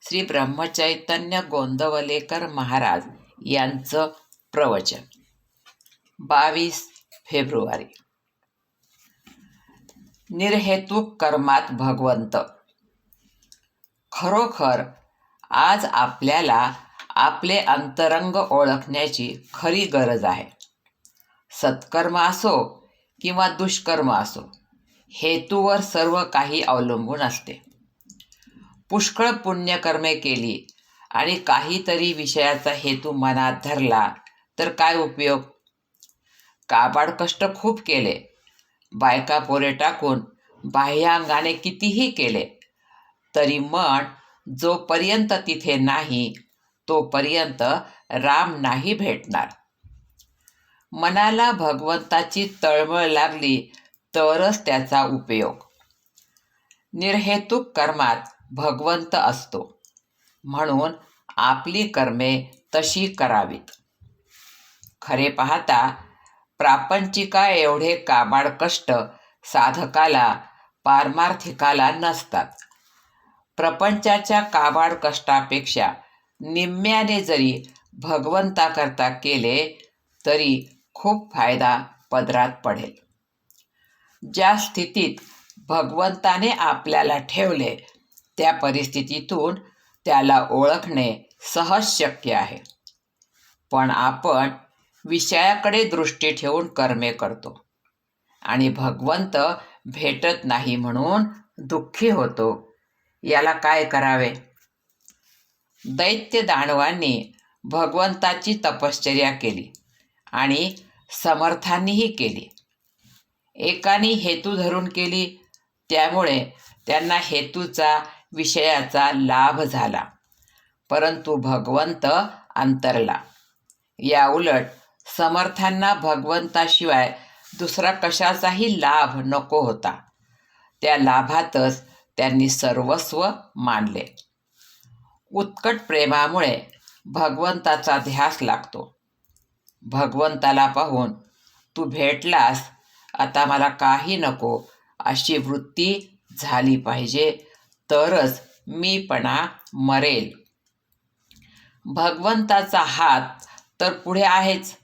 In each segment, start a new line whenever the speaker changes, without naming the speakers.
श्री ब्रह्मचैतन्य गोंदवलेकर महाराज यांचं प्रवचन. बावीस फेब्रुवारी. निर्हेतुक कर्मात भगवंत. खरोखर आज आपल्याला आपले अंतरंग ओळखण्याची खरी गरज आहे. सत्कर्म असो किंवा दुष्कर्म असो हेतूवर सर्व काही अवलंबून असते. पुष्कळ पुण्यकर्मे केली आणि काहीतरी विषयाचा हेतू मनात धरला तर काय उपयोग? काबाड कष्ट खूप केले. बायका पोरे टाकून बाह्यांगाने कितीही केले तरी मन जोपर्यंत तिथे नाही तोपर्यंत राम नाही भेटणार. मनाला भगवंताची तळमळ लागली तरच त्याचा उपयोग. निर्हेतुक कर्मात भगवंत असतो. म्हणून आपली कर्मे तशी करावीत. खरे पाहता प्रापंचिका एवढे काबाड कष्ट साधकाला पारमार्थिकाला नसतात. प्रपंचाच्या काबाड कष्टापेक्षा निम्म्याने जरी भगवंताकरता केले तरी खूप फायदा पदरात पडेल. ज्या स्थितीत भगवंताने आपल्याला ठेवले त्या परिस्थितीतून त्याला ओळखणे सहज शक्य आहे. पण आपण विषयाकडे दृष्टी ठेवून कर्मे करतो आणि भगवंत भेटत नाही म्हणून दुःखी होतो. याला काय करावे? दैत्य दानवांनी भगवंताची तपश्चर्या केली आणि समर्थांनीही केली. एकानी हेतू धरून केली त्यामुळे त्यांना हेतूचा विषयाचा लाभ झाला. परंतु भगवंत अंतरला. या उलट समर्थांना भगवंताशिवाय दुसरा कशाचाही लाभ नको होता. त्या लाभातच त्यांनी सर्वस्व मानले. उत्कट प्रेमामुळे भगवंताचा ध्यास लागतो. भगवंताला पाहून तू भेटलास आता मला काही नको अशी वृत्ती झाली पाहिजे तरच मीपणा मरेल. भगवंताचा हात तर पुढे आहेच.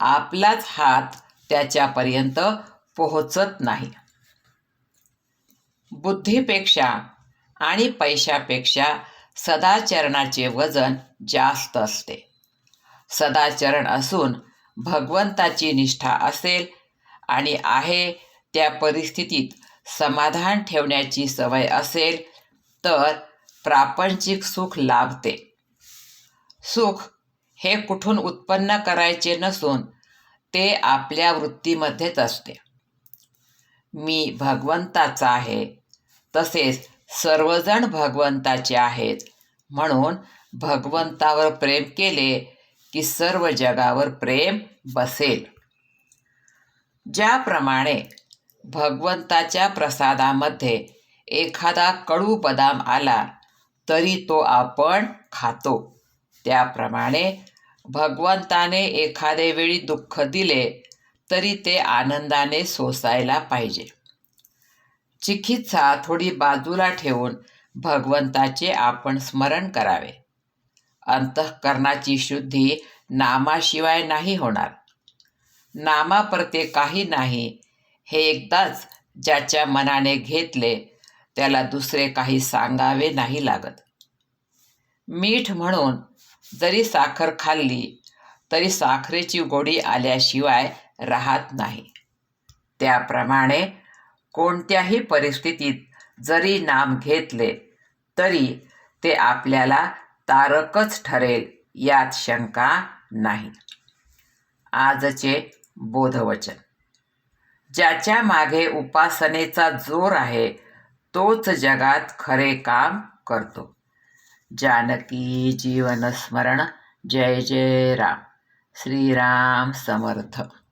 आपलाच हात त्याच्यापर्यंत पोहोचत नाही. बुद्धीपेक्षा आणि पैशापेक्षा सदाचरणाचे वजन जास्त असते. सदाचरण असून भगवंताची निष्ठा असेल आणि आहे त्या परिस्थितीत समाधान ठेवण्याची सवय असेल तर प्रापंचिक सुख लाभते. सुख हे कुठून उत्पन्न करायचे नसून ते आपल्या वृत्तीमध्येच असते. मी भगवंताचा आहे तसेच सर्वजण भगवंताचे आहेत म्हणून भगवंतावर प्रेम केले की सर्व जगावर प्रेम बसेल. ज्याप्रमाणे भगवंताच्या प्रसादामध्ये एखादा कडू बदाम आला तरी तो आपण खातो. त्याप्रमाणे भगवंताने एखादे वेळी दुःख दिले तरी ते आनंदाने सोसायला पाहिजे. चिकित्सा थोडी बाजूला ठेवून भगवंताचे आपण स्मरण करावे. अंतःकरणाची शुद्धी नामाशिवाय नाही होणार. नामाप्रते काही नाही हे एकदाच ज्याच्या मनाने घेतले त्याला दुसरे काही सांगावे नाही लागत. मीठ म्हणून जरी साखर खाल्ली तरी साखरेची गोडी आल्याशिवाय राहत नाही. त्याप्रमाणे कोणत्याही परिस्थितीत जरी नाम घेतले तरी ते आपल्याला तारकच ठरेल यात शंका नाही. आजचे बोधवचन. ज्याच्या मागे उपासनेचा जोर आहे तोच जगात खरे काम करतो. जानकी जीवनस्मरण जय जय राम. श्रीराम समर्थ.